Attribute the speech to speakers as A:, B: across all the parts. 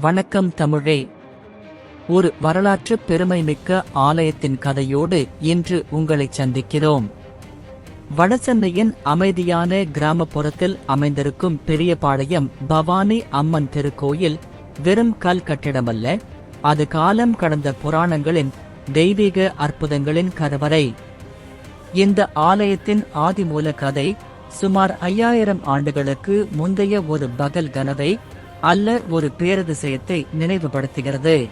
A: வணக்கம் தமிழே. ஒரு வரலாற்று பெருமைமிக்க ஆலயத்தின் கதையோடு இன்று உங்களை சந்திக்கிறோம். வடசென்னையின் அமைதியான கிராமப்புறத்தில் அமைந்திருக்கும் பெரியபாளையம் பவானி அம்மன் திருக்கோயில் வெறும் கல் கட்டிடமல்ல அது காலம் கடந்த புராணங்களின் தெய்வீக அற்புதங்களின் கருவறை. இந்த ஆலயத்தின் ஆதிமூல கதை சுமார் ஐயாயிரம் ஆண்டுகளுக்கு முந்தைய ஒரு பகல் கனவை அல்ல ஒரு பேரதிசயத்தை நினைவுபடுத்துகிறது.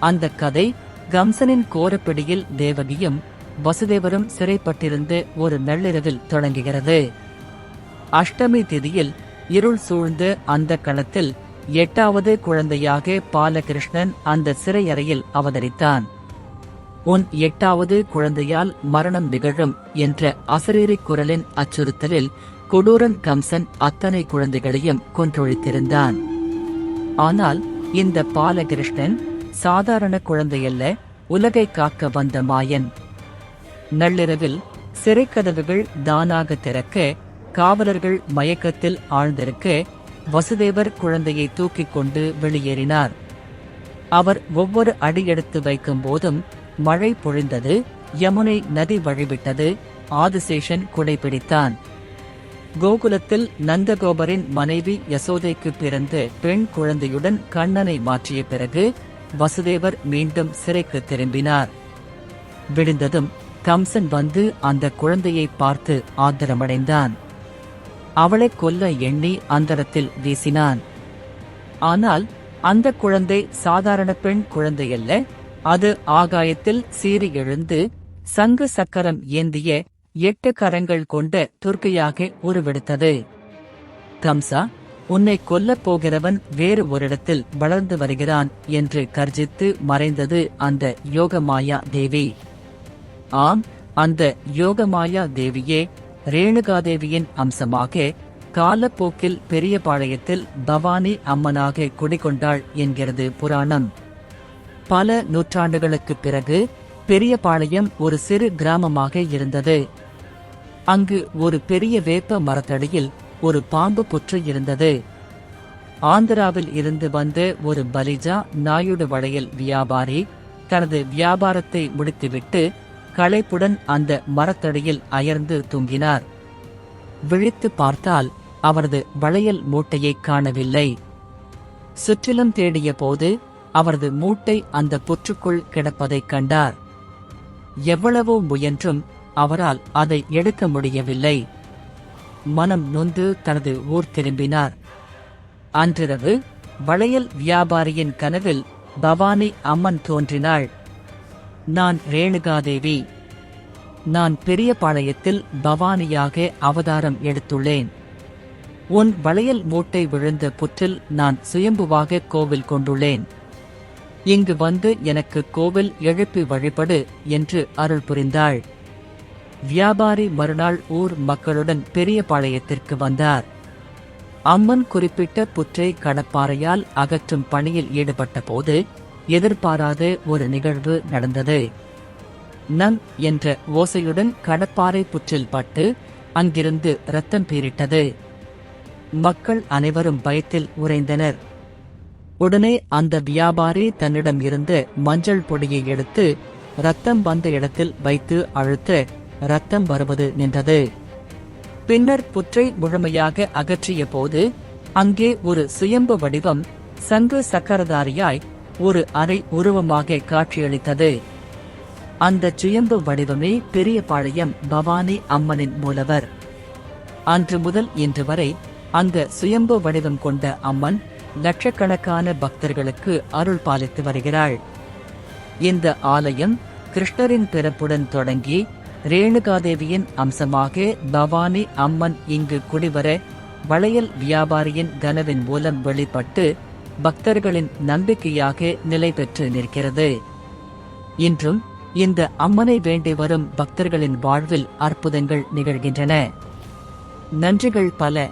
A: அந்த கதை கம்சனின் கோரப்பிடியில் தேவகியும் வசுதேவரும் சிறைப்பட்டிருந்து ஒரு நள்ளிரவில் தொடங்குகிறது. அஷ்டமி திதியில் இருள் சூழ்ந்து அந்த களத்தில் எட்டாவது குழந்தையாக பாலகிருஷ்ணன் அந்த சிறையறையில் அவதரித்தான். உன் எட்டாவது குழந்தையால் மரணம் நிகழும் என்ற அசரீரி குரலின் அச்சுறுத்தலில் கொடூரன் கம்சன் அத்தனை குழந்தைகளையும் கொன்றொழித்திருந்தான். ஆனால் இந்த பாலகிருஷ்ணன் சாதாரண குழந்தையல்ல உலகை காக்க வந்த மாயன். நள்ளிரவில் சிறைக்கதவுகள் தானாக திறக்க காவலர்கள் மயக்கத்தில் ஆழ்ந்திருக்க வசுதேவர் குழந்தையை தூக்கிக் கொண்டு வெளியேறினார். அவர் ஒவ்வொரு அடி எடுத்து வைக்கும் போதும் மழை பொழிந்தது யமுனை நதி வழிவிட்டது ஆதிசேஷன் குடைபிடித்தான். கோகுலத்தில் நந்தகோபரின் மனைவி யசோதைக்கு பிறந்த பெண் குழந்தையுடன் கண்ணனை மாற்றிய பிறகு வசுதேவர் மீண்டும் சிறைக்கு திரும்பினார். விழுந்ததும் கம்சன் வந்து அந்த குழந்தையை பார்த்து ஆத்திரமடைந்தான். அவளை கொல்ல எண்ணி அந்தரத்தில் வீசினான். ஆனால் அந்த குழந்தை சாதாரண பெண் குழந்தையல்ல அது ஆகாயத்தில் சீறி எழுந்து சங்கு சக்கரம் ஏந்திய எட்டு கரங்கள் கொண்ட துர்க்கையாக உருவெடுத்தது. கம்சா உன்னை கொல்லப் போகிறவன் வேறு ஓரிடத்தில் வளர்ந்து வருகிறான் என்று கர்ஜித்து மறைந்தது அந்த யோகமாயா தேவி. ஆம் அந்த யோகமாயா தேவியே ரேணுகாதேவியின் அம்சமாக காலப்போக்கில் பெரியபாளையத்தில் பவானி அம்மனாக குடிகொண்டாள் என்கிறது புராணம். பல நூற்றாண்டுகளுக்குப் பிறகு பெரியபாளையம் ஒரு சிறு கிராமமாக இருந்தது. அங்கு ஒரு பெரிய வேப்ப மரத்தடியில் ஒரு பாம்பு புற்று இருந்தது. ஆந்திராவில் இருந்து வந்த ஒரு பலிஜா நாயுடு வளையல் வியாபாரி தனது வியாபாரத்தை முடித்துவிட்டு களைப்புடன் அந்த மரத்தடியில் அயர்ந்து தூங்கினார். விழித்து பார்த்தால் அவரது வளையல் மூட்டையை காணவில்லை. சுற்றிலும் தேடிய போது அவரது மூட்டை அந்த புற்றுக்குள் கிடப்பதைக் கண்டார். எவ்வளவோ முயன்றும் அவரால் அதை எடுக்க முடியவில்லை. மனம் நொந்து தனது ஊர் திரும்பினார். அன்றிரவு வளையல் வியாபாரியின் கனவில் பவானி அம்மன் தோன்றினாள். நான் ரேணுகாதேவி. நான் பெரியபாளையத்தில் பவானியாக அவதாரம் எடுத்துள்ளேன். உன் வளையல் மூட்டை விழுந்த புற்றில் நான் சுயம்புவாக கோவில் கொண்டுள்ளேன். இங்கு வந்து எனக்கு கோவில் எழுப்பி வழிபடு என்று அருள் புரிந்தாள். வியாபாரி மறுநாள் ஊர் மக்களுடன் பெரியபாளையத்திற்கு வந்தார். அம்மன் குறிப்பிட்ட புற்றை கடப்பாறையால் அகற்றும் பணியில் ஈடுபட்ட போது எதிர்பாராத ஒரு நிகழ்வு நடந்தது. நம் என்ற ஓசையுடன் கடப்பாறை புற்றில் பட்டு அங்கிருந்து ரத்தம் பீரிட்டது மக்கள் அனைவரும் பயத்தில் உறைந்தனர். உடனே அந்த வியாபாரி தன்னிடம் இருந்த மஞ்சள் பொடியை எடுத்து ரத்தம் வந்த இடத்தில் வைத்து அழுத்த ரத்தம் வருவது நின்றது. பின்னர் புற்றை முழுமையாக அகற்றிய போது அங்கே ஒரு சுயம்பு வடிவம் சங்கு சக்கரதாரியாய் ஒரு அறை உருவமாக காட்சியளித்தது. அந்த சுயம்பு வடிவமே பெரியபாளையம் பவானி அம்மனின் மூலவர். அன்று முதல் இன்று வரை அந்த சுயம்பு வடிவம் கொண்ட அம்மன் லட்சக்கணக்கான பக்தர்களுக்கு அருள் பாலித்து வருகிறாள். இந்த ஆலயம் கிருஷ்ணரின் பிறப்புடன் தொடங்கி ரேணுகாதேவியின் அம்சமாக பவானி அம்மன் இங்கு குடிவர வளையல் வியாபாரியின் கனவின் மூலம் வெளிப்பட்டு பக்தர்களின் நம்பிக்கையாக நிலை பெற்று நிற்கிறது. இன்றும் இந்த அம்மனை வேண்டி வரும் பக்தர்களின் வாழ்வில் அற்புதங்கள் நிகழ்கின்றன. நன்றிகள் பல.